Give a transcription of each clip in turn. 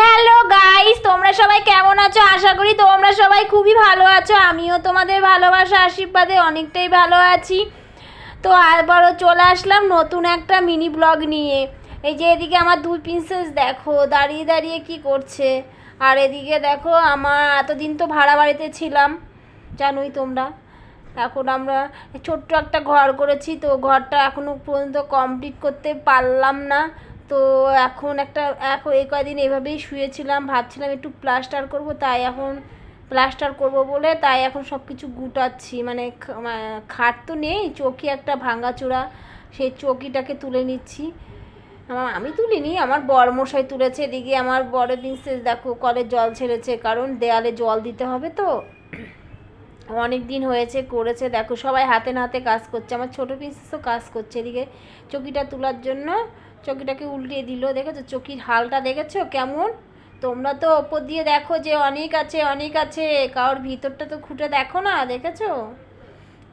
Hello guys তোমরা সবাই কেমন আছো? আশা করি তোমরা সবাই খুবই ভালো আছো। আমিও তোমাদের ভালোবাসা, আশীর্বাদে অনেকটাই ভালো আছি। তো আবারও চলে আসলাম নতুন একটা মিনি ব্লগ নিয়ে। এই যে এদিকে আমার দুই প্রিন্সেস দেখো, দাঁড়িয়ে দাঁড়িয়ে কি করছে। আর এদিকে দেখো, আমার এতদিন তো ভাড়া বাড়িতে ছিলাম, জানোই তোমরা। এখন আমরা ছোট্ট একটা ঘর করেছি, তো ঘরটা এখনও পর্যন্ত কমপ্লিট করতে পারলাম না। তো এখন একটা এখন এই কয়দিন এভাবেই শুয়েছিলাম, ভাবছিলাম একটু প্লাস্টার করব, তাই এখন প্লাস্টার করব বলে তাই এখন সব কিছু গুটাচ্ছি। মানে খাট তো নেই, চৌকি একটা ভাঙাচোরা সেই চৌকিটাকে তুলে নিচ্ছি। আমি তুলিনি, আমার বরমশাই তুলেছে, এদিকে আমার বড় প্রিন্সেস দেখো কলে জল ছেড়েছে, কারণ দেয়ালে জল দিতে হবে তো। অনেক দিন হয়েছে, করেছে। দেখো, সবাই হাতে না হাতে কাজ করছে। আমার ছোটো প্রিন্সেসও কাজ করছে এদিকে। চকিটা তোলার জন্য চকিটাকে উল্টিয়ে দিল। দেখেছ? চকির হালটা দেখেছ? কেমন? তোমরা তো ওপর দিয়ে দেখো যে অনেক আছে অনেক আছে। কারোর ভিতরটা তো খুঁটে দেখো না, দেখেছ?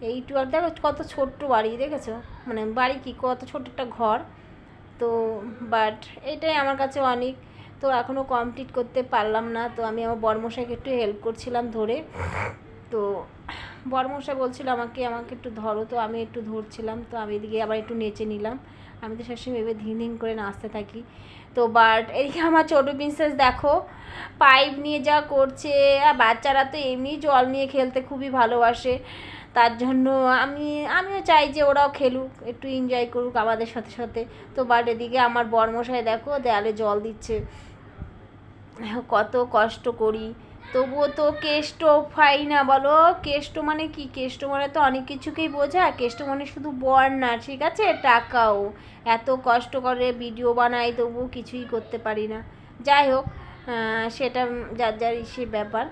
এইটু আর দেখো, কত ছোট্ট বাড়ি, দেখেছ? মানে বাড়ি কি? কত ছোট্ট একটা ঘর। তো বাট এটাই আমার কাছে অনেক। তো এখনও কমপ্লিট করতে পারলাম না। তো আমি আমার বর্মশাইকে একটু হেল্প করছিলাম ধরে। তো বর্মশাই বলছিল আমাকে আমাকে একটু ধরো তো, আমি একটু ধরছিলাম তো আমি এদিকে আবার একটু নেচে নিলাম। আমি তো সবসময় এভাবে ধিন ধিন করে নাচতে থাকি। তো বাট এদিকে আমার ছোটো প্রিন্সেস দেখো পাইপ নিয়ে যা করছে, আর বাচ্চারা তো এমনি জল নিয়ে খেলতে খুবই ভালোবাসে। তার জন্য আমি, আমিও চাই যে ওরাও খেলুক, একটু এনজয় করুক আমাদের সাথে সাথে। তো বাট এদিকে আমার বর্মশাই দেখো দেয়ালে জল দিচ্ছে। কত কষ্ট করি। তবুও তো কেষ্ট ফাই না বলো। কেষ্ট মানে কি? কেষ্ট মানে তো অনেক কিছুকেই বোঝায়। কেষ্ট মানে শুধু বর না, ঠিক আছে? টাকাও। এত কষ্ট করে ভিডিও বানাই তবু কিছুই করতে পারি না। যাই হোক সেটা যার যার সে ব্যাপার।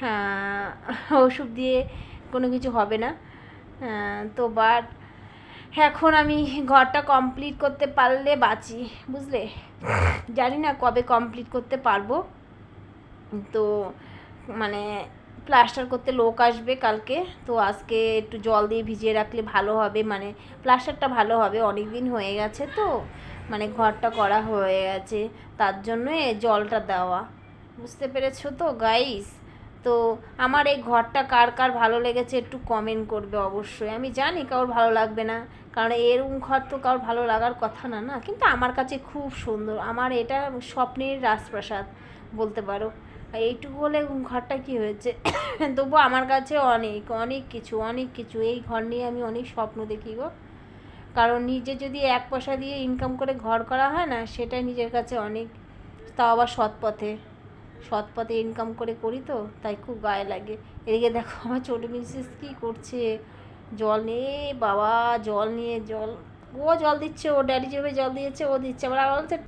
হ্যাঁ ওষুধ দিয়ে কোনো কিছু হবে না। তো বাট এখন আমি ঘরটা কমপ্লিট করতে পারলে বাঁচি, বুঝলে? জানি না কবে কমপ্লিট করতে পারব। তো মানে প্লাস্টার করতে লোক আসবে কালকে। তো আজকে একটু জল দিয়ে ভিজিয়ে রাখলে ভালো হবে। মানে প্লাস্টারটা ভালো হবে অনেক দিন হয়ে গেছে তো। মানে ঘরটা করা হয়ে গেছে। তার জন্য জলটা দেওয়া। বুঝতে পেরেছ তো গাইস তো আমার এই ঘরটা কার কার ভালো লেগেছে একটু কমেন্ট করবে অবশ্যই। আমি জানি কারোর ভালো লাগবে না, কারণ এরকম ঘর তো কারোর ভালো লাগার কথা না না? কিন্তু আমার কাছে খুব সুন্দর। আমার এটা স্বপ্নের রাজপ্রাসাদ বলতে পারো। এইটুকু হলে ঘরটা কি হয়েছে? তবু আমার কাছে অনেক অনেক কিছু অনেক কিছু। এই ঘর নিয়ে আমি অনেক স্বপ্ন দেখি গো। কারণ নিজে যদি এক পয়সা দিয়ে ইনকাম করে ঘর করা হয় না, সেটাই নিজের কাছে অনেক, তাও আবার সৎ পথে। সৎ পথে ইনকাম করে করি তো, তাই খুব গায়ে লাগে। এদিকে দেখো আমার ছোটো মিসেস কী করছে? জল নিয়ে বাবা জল নিয়ে জল, ও জল দিচ্ছে, ও ড্যাডি যেভাবে জল দিয়েছে, ও দিচ্ছে। আবার আমার